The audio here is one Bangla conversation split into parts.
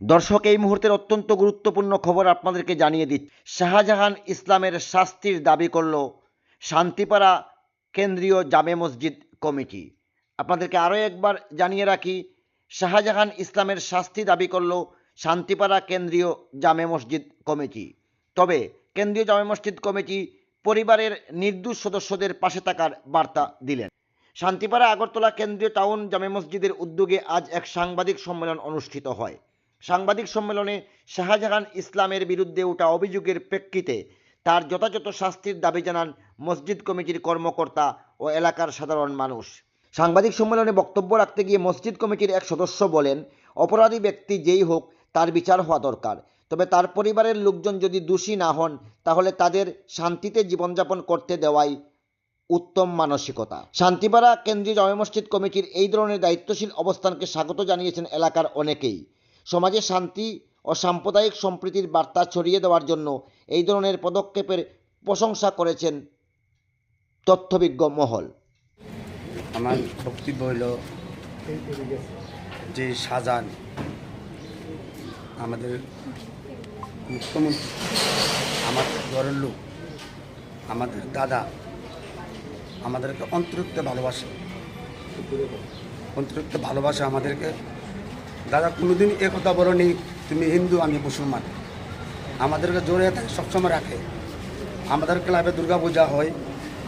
দর্শক, এই মুহূর্তের অত্যন্ত গুরুত্বপূর্ণ খবর আপনাদেরকে জানিয়ে দিচ্ছি। শাহজাহান ইসলামের শাস্তির দাবি করল শান্তিপাড়া কেন্দ্রীয় জামে মসজিদ কমিটি। আপনাদেরকে আরও একবার জানিয়ে রাখি, শাহজাহান ইসলামের শাস্তি দাবি করল শান্তিপাড়া কেন্দ্রীয় জামে মসজিদ কমিটি। তবে কেন্দ্রীয় জামে মসজিদ কমিটি পরিবারের নির্দোষ সদস্যদের পাশে থাকার বার্তা দিলেন। শান্তিপাড়া আগরতলা কেন্দ্রীয় টাউন জামে মসজিদের উদ্যোগে আজ এক সাংবাদিক সম্মেলন অনুষ্ঠিত হয়। সাংবাদিক সম্মেলনে শাহজাহান ইসলামের বিরুদ্ধে ওঠা অভিযোগের প্রেক্ষিতে তার যথাযথ শাস্তির দাবি জানান মসজিদ কমিটির কর্মকর্তা ও এলাকার সাধারণ মানুষ। সাংবাদিক সম্মেলনে বক্তব্য রাখতে গিয়ে মসজিদ কমিটির এক সদস্য বলেন, অপরাধী ব্যক্তি যেই হোক, তার বিচার হওয়া দরকার। তবে তার পরিবারের লোকজন যদি দোষী না হন, তাহলে তাদের শান্তিতে জীবনযাপন করতে দেওয়াই উত্তম মানসিকতা। শান্তিপাড়া কেন্দ্রীয় জামে মসজিদ কমিটির এই ধরনের দায়িত্বশীল অবস্থানকে স্বাগত জানিয়েছেন এলাকার অনেকেই। সমাজে শান্তি ও সাম্প্রদায়িক সম্প্রীতির বার্তা ছড়িয়ে দেওয়ার জন্য এই ধরনের পদক্ষেপের প্রশংসা করেছেন তথ্যবিজ্ঞ মহল। আমার বক্তব্য হইল যে শাহজাহান আমাদের মুখ্যমন্ত্রী, আমার ঘরের লোক, আমাদের দাদা, আমাদেরকে অন্তরিক্ত ভালোবাসে। অন্তরিক্ত ভালোবাসে আমাদেরকে দাদা, কোনোদিন এ কথা বলেনি তুমি হিন্দু, আমি মুসলমান। আমাদেরকে জোরে থাকে সবসময় রাখে। আমাদের ক্লাবে দুর্গা পূজা হয়,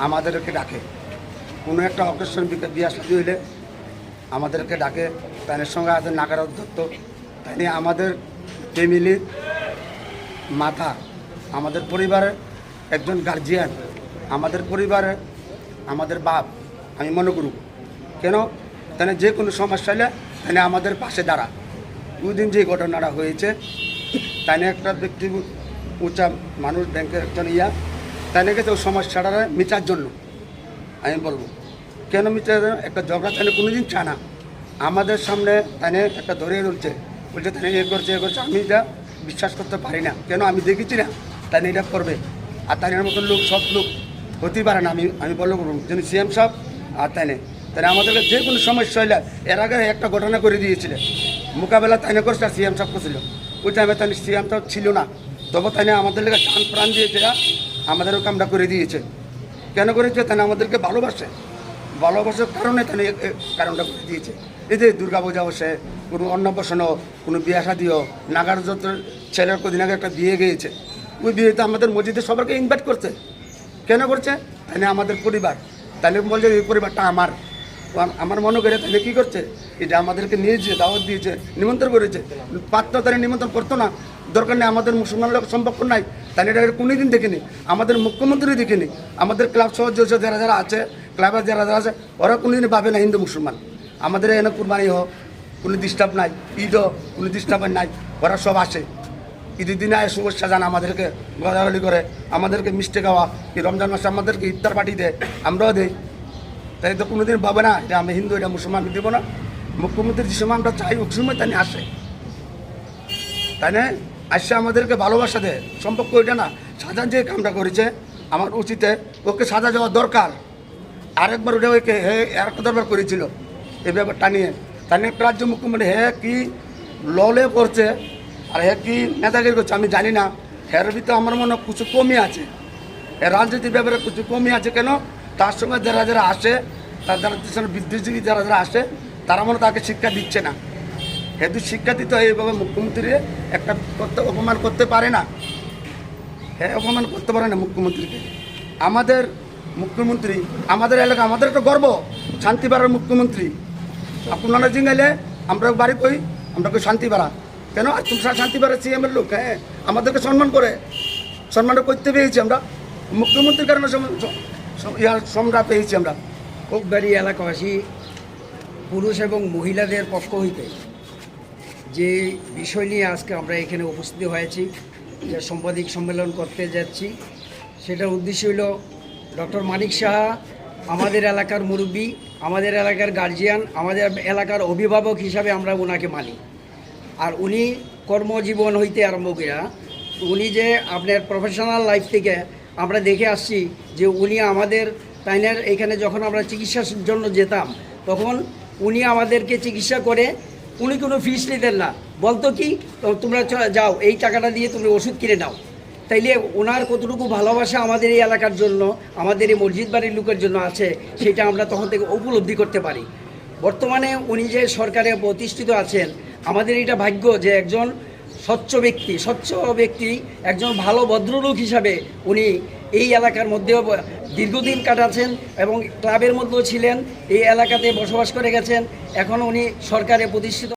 আমাদেরকে ডাকে। কোনো একটা অকেশন বিয়া শাদী হইলে, আমাদেরকে ডাকে। তাদের সঙ্গে আছে নাগার অধ্যক্ষ। তাই আমাদের ফ্যামিলির মাথা, আমাদের পরিবারের একজন গার্জিয়ান আমাদের পরিবারের আমাদের বাপ, আমি মনে করব কেন? তাহলে যে কোনো সমস্যা হলে তাহলে আমাদের পাশে দাঁড়া। দুদিন যে ঘটনাটা হয়েছে, তাই একটা ব্যক্তি উঁচা মানুষ ব্যাংকের একজন ইয়া, তাই গেছে ওই সমস্যাটা মিটার জন্য। আমি বলব, কেন মিটার একটা ঝগড়া তাহলে কোনো দিন চায় না। আমাদের সামনে তাই একটা ধরিয়ে তুলছে বলছে তাই এ করছে এ করছে, আমি এটা বিশ্বাস করতে পারি না। কেন? আমি দেখেছি না, তাই এটা করবে। আর তাই মতন লোক সব লোক হতেই পারে না, আমি আমি বলব, যিনি সিএম সাহেব, আর তাই তাহলে আমাদেরকে যে কোনো সমস্যা হইলে এর আগে একটা ঘটনা করে দিয়েছিলেন মোকাবেলা তাই না করছে সিএম সাহেব করছিল। ওই টাইমে তাই সিএম সাহেব ছিল না। তবে তাই আমাদের লেগে চান প্রাণ দিয়েছে, আমাদেরও কামটা করে দিয়েছে। কেন করেছে তাই আমাদেরকে ভালোবাসে। ভালোবাসার কারণে তাই কারণটা করে দিয়েছে। এই যে দুর্গা পূজা বসে, কোনো অন্নপ্রাশনও কোনো বিয়ে নাগার যত ছেলের কদিন আগে একটা বিয়ে গিয়েছে, ওই বিয়েতে আমাদের মসজিদে সবাইকে ইনভাইট করছে। কেন করছে? তাই আমাদের পরিবার। তাহলে বলছে এই পরিবারটা আমার। আমার মনে করে তাহলে কী করছে? এটা আমাদেরকে নিয়েছে, দাওয়াত দিয়েছে, নিমন্ত্রণ করেছে। পাত্র তারা নিমন্ত্রণ করতো না। দরকার নেই, আমাদের মুসলমান লোক সম্পর্ক নাই। তাহলে এটা কোনোদিন দেখিনি। আমাদের মুখ্যমন্ত্রী দেখিনি। আমাদের ক্লাব সদস্য যারা যারা আছে ক্লাবের যারা যারা আছে, ওরা কোনোদিন ভাবে না হিন্দু মুসলমান। আমাদের এখানে কুরবানি হোক, কোনো ডিস্টার্ব নাই। ঈদও কোনো ডিস্টার্ব নাই। ওরা সব আসে। ঈদের দিনে আয় শুভেচ্ছা জানা আমাদেরকে, গদাগলি করে। আমাদেরকে মিষ্টি খাওয়া, কি রমজান মাসে আমাদেরকে ইফতার পার্টি দেয়। আমরাও দেই। তাই তো কোনোদিন ভাবে না যে আমি হিন্দু, এটা মুসলমান দিব না। মুখ্যমন্ত্রী যে সময় আমরা চাই, ওই সময় তাই আসে। তাই না? আসছে আমাদেরকে ভালোবাসা দেয়। সম্পর্ক ওইটা না, সাজা যে কামটা করেছে, আমার উচিতে ওকে সাজা যাওয়া দরকার। আরেকবার ওটা ওকে হে, আর দরবার করেছিল এই ব্যাপারটা নিয়ে। তাই নিয়ে রাজ্য মুখ্যমন্ত্রী হে কি ললে করছে আর হে কি নেতাগিরি করছে, আমি জানি না। হের ভিতরে আমার মনে কিছু কমই আছে। রাজনীতির ব্যাপারে কিছু কমই আছে কেন? তার সঙ্গে যারা যারা আসে, তার যারা বুদ্ধিজীবী যারা যারা আসে, তারা মনে তাকে শিক্ষা দিচ্ছে না। হেতু শিক্ষা দিতে এইভাবে মুখ্যমন্ত্রী একটা করতে অপমান করতে পারে না। হ্যাঁ অপমান করতে পারে না মুখ্যমন্ত্রীকে। আমাদের মুখ্যমন্ত্রী, আমাদের এলাকা, আমাদের একটা গর্ব, শান্তিপাড়ার মুখ্যমন্ত্রী। আপনারা জিঙ্গাইলে আমরা বাড়ি কই, আমরা কই শান্তিপাড়া। কেন? আর তুমি শান্তিপাড়া সিএমের লোক হ্যাঁ? আমাদেরকে সম্মান করে, সম্মানটা করতে পেয়েছি আমরা। মুখ্যমন্ত্রীর কারণে ইয়ার সম্মান পেয়েছি আমরা। কোকবাড়ি এলাকাবাসী, পুরুষ এবং মহিলাদের পক্ষ হইতে যে বিষয় নিয়ে আজকে আমরা এখানে উপস্থিত হয়েছি, যে সাংবাদিক সম্মেলন করতে যাচ্ছি, সেটার উদ্দেশ্য হইল ডক্টর মানিক সাহা, আমাদের এলাকার মুরব্বী, আমাদের এলাকার গার্জিয়ান আমাদের এলাকার অভিভাবক হিসাবে আমরা ওনাকে মানি। আর উনি কর্মজীবন হইতে আরম্ভ করিয়া, উনি যে আপনার প্রফেশনাল লাইফ থেকে আমরা দেখে আসছি যে উনি আমাদের তাইনার এখানে যখন আমরা চিকিৎসার জন্য যেতাম, তখন উনি আমাদেরকে চিকিৎসা করে উনি কোনো ফিস নিতেন না। বলতো কি তোমরা যাও, এই টাকাটা দিয়ে তুমি ওষুধ কিনে নাও। তাইলে ওনার কতটুকু ভালোবাসা আমাদের এই এলাকার জন্য, আমাদের এই মসজিদ বাড়ির লোকের জন্য আছে, সেটা আমরা তখন থেকে উপলব্ধি করতে পারি। বর্তমানে উনি যে সরকারে প্রতিষ্ঠিত আছেন, আমাদের এটা ভাগ্য যে একজন স্বচ্ছ ব্যক্তি স্বচ্ছ ব্যক্তি, একজন ভালো ভদ্রলোক হিসাবে উনি এই এলাকার মধ্যেও দীর্ঘদিন কাটাচ্ছেন এবং ক্লাবের মধ্যেও ছিলেন, এই এলাকাতে বসবাস করে গেছেন। এখন উনি সরকারে প্রতিষ্ঠিত